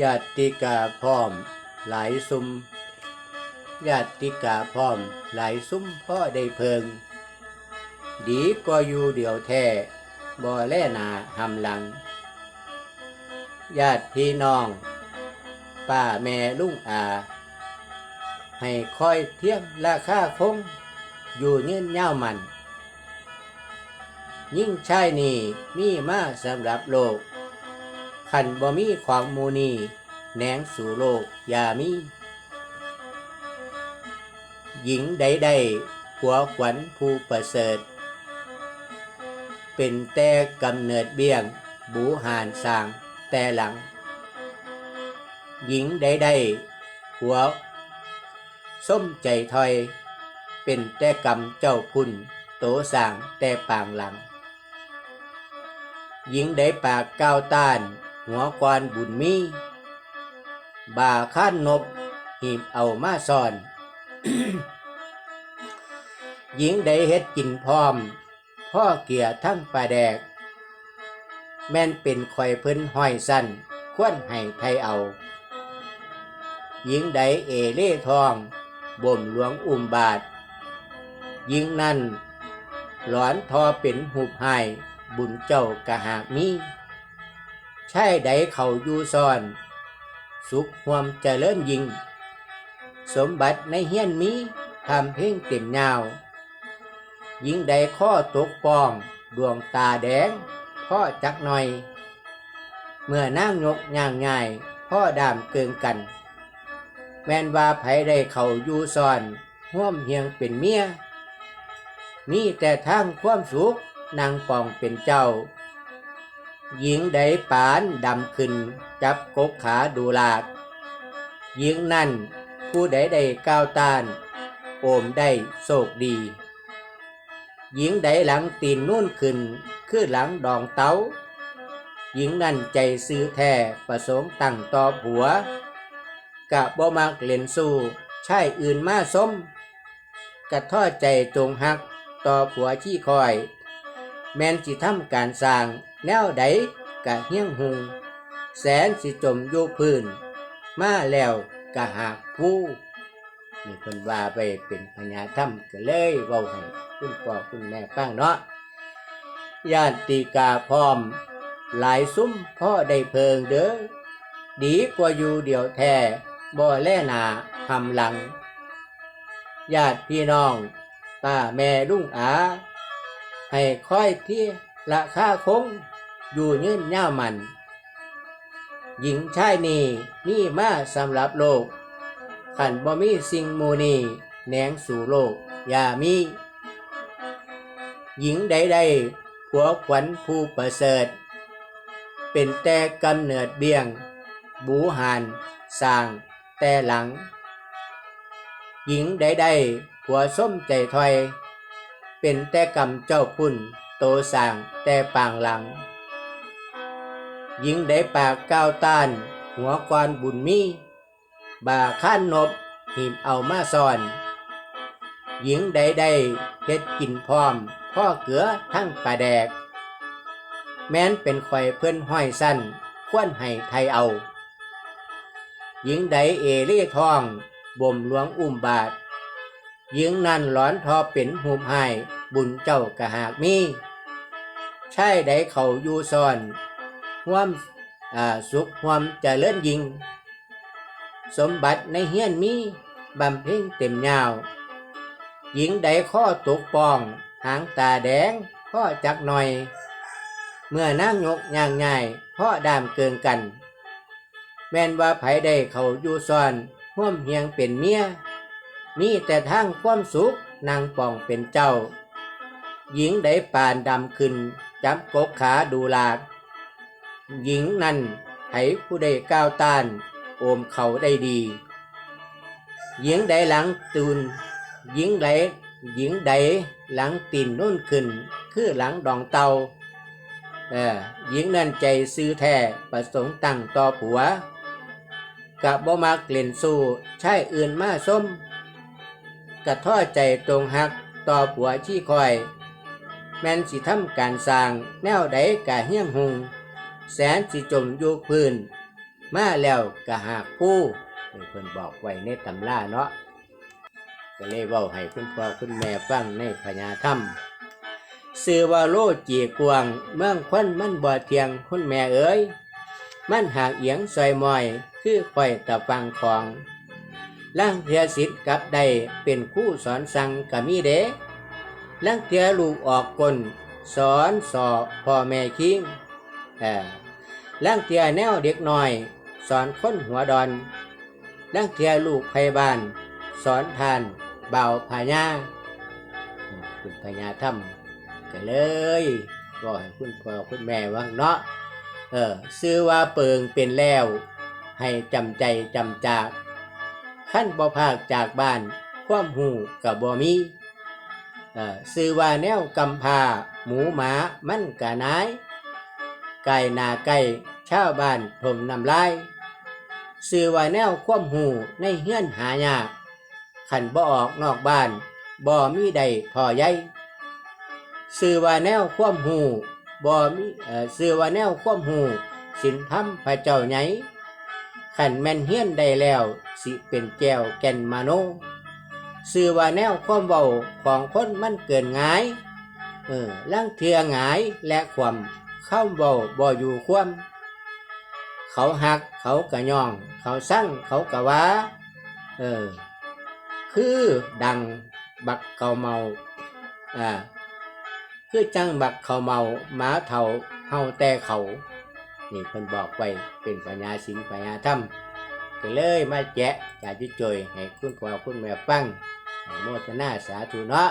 ญาติกาพร้อม หลายซุมญาติกาพร้อม หลายซุมพ่อได้เพิง ดีก็อยู่เดียวแท้บ่แลหนาหำหลัง ญาติพี่น้องป้าแม่ลุงอา ให้คอยเที่ยงราคาคง อยู่เงินยามัน ยิ่งชายนี่มีมาสำหรับโลก ขันบ่มีของหมูนีแหนงสู่โลกยามี หญิงใดๆหัวขวัญผู้ประเสริฐ เป็นแต่กำเนิดเบี้ยง บูหานสางแต่หลัง หญิงใดๆหัว ส้มใจถอย เป็นแต่กำเจ้าพุ่น โตสางแต่ปางหลัง หญิงได้ปากก้าวต้าน หัวกวานบุญมี บ่าข้านนบ หีบเอามาซ่อน หญิงได้เฮ็ดกินพร้อม พ่อเกียทั้งปลาแดก แม่นเป็นคอยเพิ่นห้อยสั้นควรให้ไทยเอา หญิงใดเอเล่ทองบ่มหลวงอุ้มบาทหญิงนั้นหลอนทอเป็นหูบหาย บุญเจ้ากะหากมี ใช่ใดเขาอยู่ซ่อน สุขหวมเจริญยิ่ง สมบัติในเฮียนมีทำเพ่งเต็มยาวยิงใดข้อตกปอง ดวงตาแดงพ่อจักหน่อย เมื่อนั่งยกย่างง่ายพ่อดามเกิงกัน แมนว่าไผได้เขาอยู่ซ่อนห่วมเฮียงเป็นเมีย มีแต่ทางความสุขนางปองเป็นเจ้า หญิงใดปานดำขึ้น จับกกขาดูลาดหญิงนั่นผู้ใดได้ก้าวต้าน โอมได้โศกดี หญิงใดหลังตีนนุ่นขึ้น คือหลังดองเต้า หญิงนั่นใจซื้อแท้ประสงค์ตั้งต่อผัว กะบ่มักเล่นสู้ใช่อื่นมาสมกะทอใจจงหักต่อผัวที่คอย แมนสิทำการสร้าง แนวใดกะเฮี้ยงหุง แสนสิจมอยู่พื้น มาแล้วกะหากผู้นี่เพิ่นว่าไปเป็นพญาถ้ำก็เลยเว้าให้คุณพ่อคุณแม่ฟังเนาะญาติกาพร้อม หลายซุ้มพ่อได้เพิงเด้อดีกว่าอยู่เดี่ยวแท้บ่แลหนาหำหลัง ญาติพี่น้องป้าแม่ลุงอา ให้ค่อยเที่ยราคาคงอยู่ยืนยามัน หญิงชายนี่มีมาสำหรับโลก ขันบ่มีสิ่งมูนีแหนงสู่โลก อย่ามี หญิงใดๆผัวขวัญผู้ประเสริฐ เป็นแต่กำเนิดเบี้ยง บูหานสร้างแต่หลัง หญิงใดๆผัวส้มใจถอย เป็นแต่กำเจ้าพุ่น โตสางแต่ปางหลัง หญิงได้ปากก้าวต้าน หัวกวานบุญมีบ่าข้านนบหีบเอามาซ่อน หญิงใดใดเฮ็ดกินพร้อม พ่อเกือทั้งปลาแดก แม้นเป็นข่อยเพื่อนห้อยสั้น ควรให้ไทยเอา หญิงใดเอเล่ทองบ่มหลวงอุ้มบาท หญิงนั่นร้อนทอเป็นหูหาย บุญเจ้ากะหากมีใช่ใดเขาอยู่ซ่อนห่วมอ่าสุขห่วมจะเลื่อนยิง สมบัติในเฮียนมีบำเพ็ญเต็มยาว หญิงใดข้อตกปอง หางตาแดงพ่อจักหน่อย เมื่อนางยกย่างง่ายพ่อดามเกินกัน แม่นว่าไผได้เขาอยู่ซ่อนห่วมเฮียงเป็นเมีย มีแต่ทางความสุขนางปองเป็นเจ้า หญิงได้ปานดำขึ้นจับกกขาดูลาดหญิงนั้นไผผู้ใดก้าวต้าน โอมเขาได้ดี หญิงใดหลังตูนหญิงใดหญิงใดหลังตีนนุ่นขึ้น คือหลังดองเตาเออหญิงนั้นใจซื้อแท้ประสงค์ตั้งต่อผัวกะบ่มักเล่นสู้ใช่อื่นมาส้ม กระท่อใจตรงหักต่อผัวที่คอย แม่นสิทำการสร้างแนวใดกะเฮี้ยงหุง แสนสิจมอยู่พื้น มาแล้วก็หากผู้นี่เพิ่นบอกไว้ในตำราเนาะก็เลยเว้าให้คุณพ่อคุณแม่ฟังในพญาธรรมสื่อว่าโลจีกวางเมืองคนมันบ่เทียงคุณแม่เอ๋ย มันหากเอียงซอยมอย คือข่อยตะฟังของ ล่างเทียสิทธิ์กับใดเป็นคู่สอนสั่งก็มีเดล่างเทียลูกออกกลสอนสอบพ่อแม่คิงเออล่างเทียแนวเด็กหน้อย สอนค้นหัวดอนล่างเทียลูกพยาบาลสอนทานเบาพญาคุณพญาถ้ำก็เลยบอกให้คุณพ่อคุณแม่ว่างเนาะเออซื้อว่าเปิงเป็นแล้ว ให้จำใจจำจาก ขั้นบ่ภาคจากบ้าน ความหูกับบ่มีซื้อว่าแนวกำพาหมูหมามันกะนาย ไก่นาไก่ชาวบ้านถมนำลายซื้อว่าแนวความหูในเฮือนหายากขันบ่ออกนอกบ้านบ่มีใดพอใหญ่ซื้อว่าแนวความหูบ่มีเอ่อซื้อว่าแนวความหูสินธรรมพระเจ้าใหญ่ ขันแม่นเฮียนได้แล้ว สิเป็นแก้วแก่นมาโนซื้อว่าแนวความเบาของคนมันเกินงายเออล่างเทือหงายและความเข้าเบาบ่อยู่ความ เขาหักเขากะยอง เขาสั่งเขากะว่าเออคือดังบักเขาเมาอ่าคือจังบักเขาเมาหมาเท่าเฮาแต่เขา นี่เพิ่นบอกไว้เป็นปัญญาสินปัญญาธรรมก็เลยมาแจะจาจุจอยให้คุณพ่อคุณแม่ฟังโมทนาสาธุเนาะ